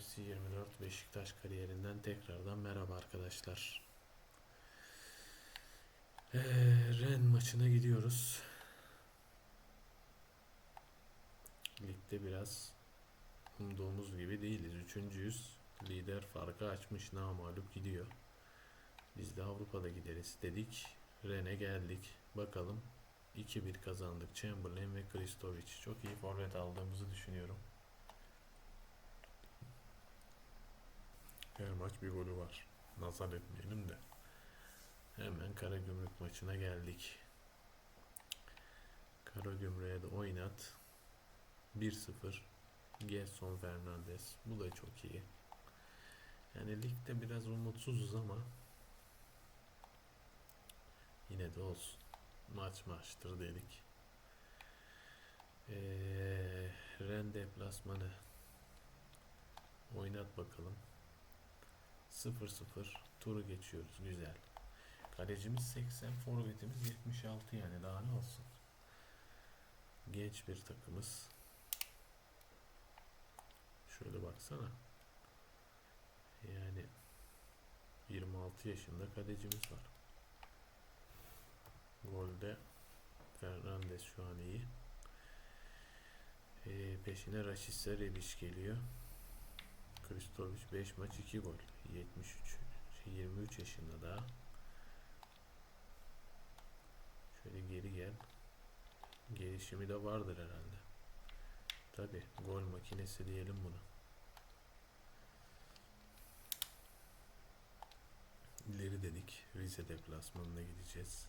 FC 24 Beşiktaş kariyerinden tekrardan merhaba arkadaşlar. Ee, Ren maçına gidiyoruz. Ligde biraz umduğumuz gibi değiliz. Üçüncüyüz. Lider farkı açmış namalup gidiyor. Biz de Avrupa'da gideriz dedik. Ren'e geldik. Bakalım 2-1 kazandık. Chamberlain ve Kristovic. Çok iyi forvet aldığımızı düşünüyorum. Her maç bir golü var. Nazar etmeyelim de. Hemen Karagümrük maçına geldik. Karagümrük'e de oynat. 1-0. Gerson Fernandez. Bu da çok iyi. Yani ligde biraz umutsuzuz ama yine de olsun. Maç maçtır dedik. Ee, Ren deplasmanı oynat bakalım. 0-0 turu geçiyoruz. Güzel. Kalecimiz 80, forvetimiz 76 yani daha ne olsun. Genç bir takımız. Şöyle baksana. Yani 26 yaşında kalecimiz var. Golde Fernandes şu an iyi. Ee, peşine Raşitse Rebic geliyor. Kristovic 5 maç 2 gol. 73 şey, 23 yaşında daha. Şöyle geri gel. Gelişimi de vardır herhalde. Tabi gol makinesi diyelim bunu. İleri dedik. Rize deplasmanına gideceğiz.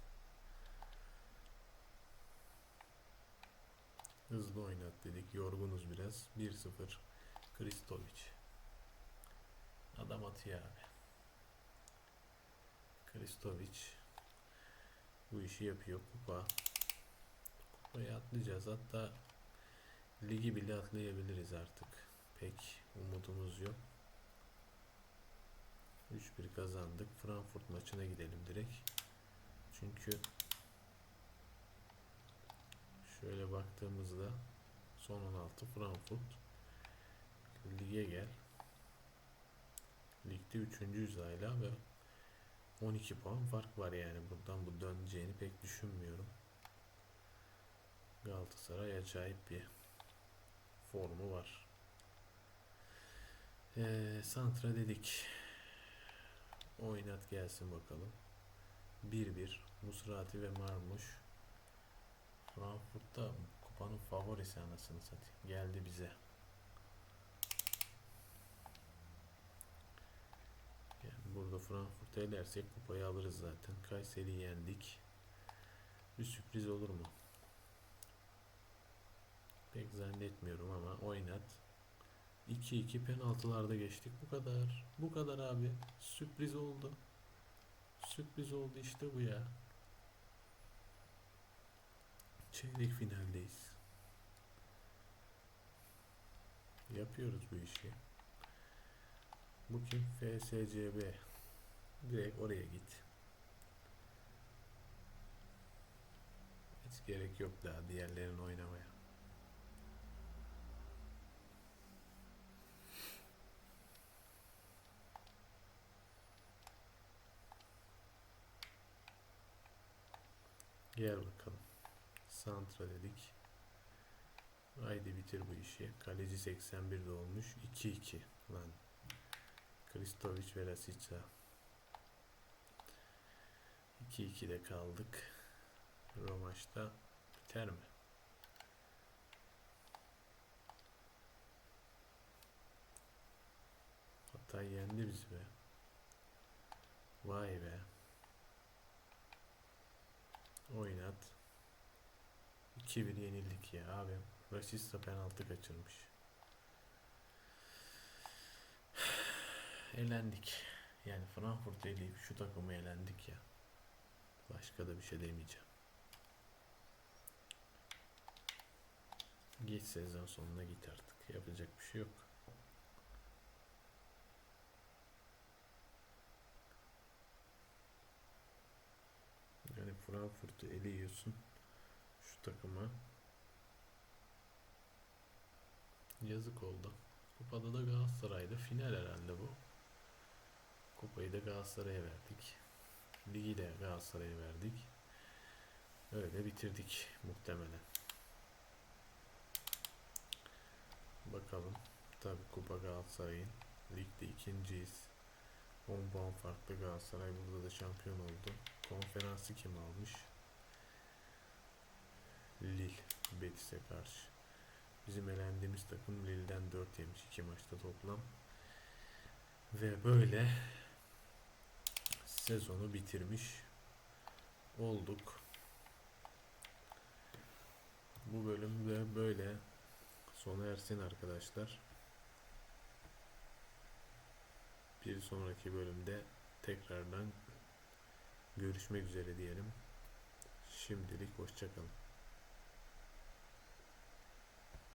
Hızlı oynat dedik. Yorgunuz biraz. 1-0. Kristovic. Adam atıyor abi. Kristovic bu işi yapıyor. Kupa. Kupayı atlayacağız. Hatta ligi bile atlayabiliriz artık. Pek umudumuz yok. 3-1 kazandık. Frankfurt maçına gidelim direkt. Çünkü şöyle baktığımızda son 16 Frankfurt lige gel. Ligde 3. hala ve 12 puan fark var yani buradan bu döneceğini pek düşünmüyorum. Galatasaray acayip bir formu var. Ee, Santra dedik. Oynat gelsin bakalım. 1-1 Musrati ve Marmuş. Frankfurt'ta kupanın favorisi anasını satayım. Geldi bize. Frankfurt'u elersek kupayı alırız zaten. Kayseri'yi yendik. Bir sürpriz olur mu? Pek zannetmiyorum ama oynat. 2-2 penaltılarda geçtik. Bu kadar. Bu kadar abi. Sürpriz oldu. Sürpriz oldu işte bu ya. Çeyrek finaldeyiz. Yapıyoruz bu işi. Bu kim? FSCB. Direkt oraya git. Hiç gerek yok daha diğerlerini oynamaya. Gel bakalım. Santra dedik. Haydi bitir bu işi. Kaleci 81 de olmuş. 2-2. Lan. Kristovic ve Rasica. 2-2'de kaldık. Romaş'ta biter mi? Hatay yendi bizi be. Vay be. Oynat. 2-1 yenildik ya abi. Rasista penaltı kaçırmış. elendik. Yani Frankfurt eleyip şu takımı elendik ya. Başka da bir şey demeyeceğim. Geç sezon sonuna git artık. Yapacak bir şey yok. Yani Frankfurt'u eleyiyorsun. Şu takıma. Yazık oldu. Kupada da Galatasaray'da final herhalde bu. Kupayı da Galatasaray'a verdik. Ligi de Galatasaray'a verdik. Öyle bitirdik muhtemelen. Bakalım. Tabi Kupa Galatasaray'ın. Ligde ikinciyiz. 10 puan farklı Galatasaray burada da şampiyon oldu. Konferansı kim almış? Lille. Betis'e karşı. Bizim elendiğimiz takım Lille'den 4 yemiş 2 maçta toplam. Ve böyle sezonu bitirmiş olduk. Bu bölümde böyle sona ersin arkadaşlar. Bir sonraki bölümde tekrardan görüşmek üzere diyelim. Şimdilik hoşçakalın.